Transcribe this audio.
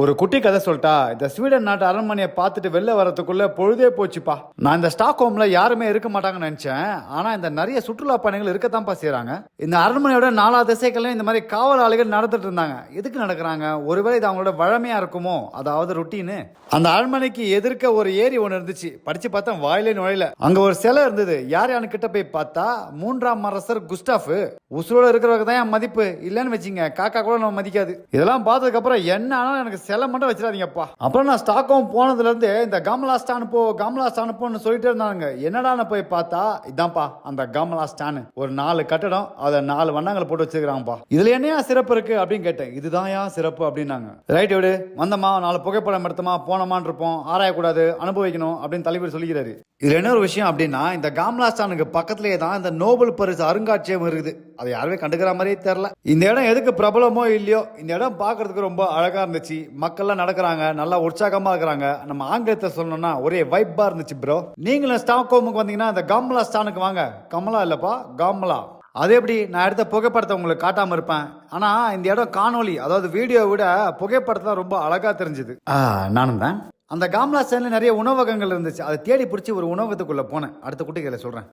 ஒரு குட்டி கதை சொல்லிட்டா இந்த ஸ்வீடன் நாட்டு அரண்மனையை பார்த்துட்டு வெளில வரதுக்குள்ள பொழுதே போச்சுப்பா. நான் இந்த ஸ்டாக் ஹோம்ல யாருமே இருக்க மாட்டாங்கன்னு நினைச்சேன். ஆனா இந்த நிறைய சுற்றுலா பயணிகள் இருக்கத்தான்ப்பா செய்யறாங்க இந்த அரண்மனையோட நாலா திசைகளையும் இந்த மாதிரி காவல் ஆலைகள் நடந்துட்டு இருந்தாங்க. எதுக்கு நடக்கிறாங்க? ஒருவேளை இது அவங்களோட வழமையா இருக்குமோ? அதாவது ருட்டீனு அந்த அரண்மனைக்கு எதிர்க்க ஒரு ஏரி ஒன்று இருந்துச்சு. படிச்சு பார்த்தா வாயிலே நுழையில. அங்க ஒரு சிலை இருந்தது. யார் யாரு கிட்ட போய் பார்த்தா மூன்றாம் அரசர் குஸ்டாஃப். உசுரோட இருக்கிறவங்க தான் என் மதிப்பு. இல்லைன்னு வச்சுங்க காக்கா கூட நம்ம மதிக்காது. இதெல்லாம் பார்த்ததுக்கு அப்புறம் என்ன எனக்கு சிலை மட்டும் வச்சிடாதீங்கப்பா. அப்புறம் நான் ஸ்டாக்ஹோம் போனதுலேருந்து இந்த கமலா ஸ்டான் போ கமலா ஸ்டான் போன்னு இருந்தாங்க என்னடான்னு போய் பார்த்தா? இதான்ப்பா அந்த கமலா ஸ்டான் ஒரு நாலு கட்டடம் அதை நாலு வண்ணங்களை போட்டு வச்சிருக்காங்கப்பா இதுல என்னையா சிறப்பு இருக்கு அப்படின்னு கேட்டேன். இதுதான் ஏன் சிறப்பு அப்படின்னாங்க. ரைட் விடு வந்தமா நாலு புகைப்படம் எடுத்தமா போனமான் இருப்போம். ஆராயக்கூடாது அனுபவிக்கணும் அப்படின்னு தலைவர் சொல்லிக்கிறாரு. இதுல என்ன ஒரு விஷயம் அப்படின்னா இந்த காம்லா ஸ்டானுக்கு பக்கத்துலயே தான் இந்த நோபல் பரிசு அருங்காட்சியகம் இருக்குது. அதை யாருமே கண்டுக்கிற மாதிரியே தெரில இந்த இடம் எதுக்கு பிரபலமோ இல்லையோ இந்த இடம் பார்க்கறதுக்கு ரொம்ப அழகாக இருந்துச்சு. மக்கள்லாம் நடக்கிறாங்க நல்லா உற்சாகமாக இருக்கிறாங்க. நம்ம ஆங்கிலத்தை சொல்லணும்னா ஒரே வைப்பாக இருந்துச்சு ப்ரோ நீங்களும் ஸ்டாக்ஹோமுக்கு வந்தீங்கன்னா அந்த கம்லா ஸ்டானுக்கு வாங்க. கமலா இல்லைப்பா கம்லா. அது எப்படி? நான் எடுத்த புகைப்படத்தை உங்களுக்கு காட்டாமல் இருப்பேன். ஆனால் இந்த இடம் காணொளி அதாவது வீடியோ விட புகைப்படத்தை ரொம்ப அழகாக தெரிஞ்சுது. நானும் தான். அந்த காம்லா சேனல் நிறைய உணவகங்கள் இருந்துச்சு. அதை தேடி பிடிச்சி ஒரு உணவகத்துக்குள்ளே போனேன். அடுத்த குட்டிகளை சொல்கிறேன்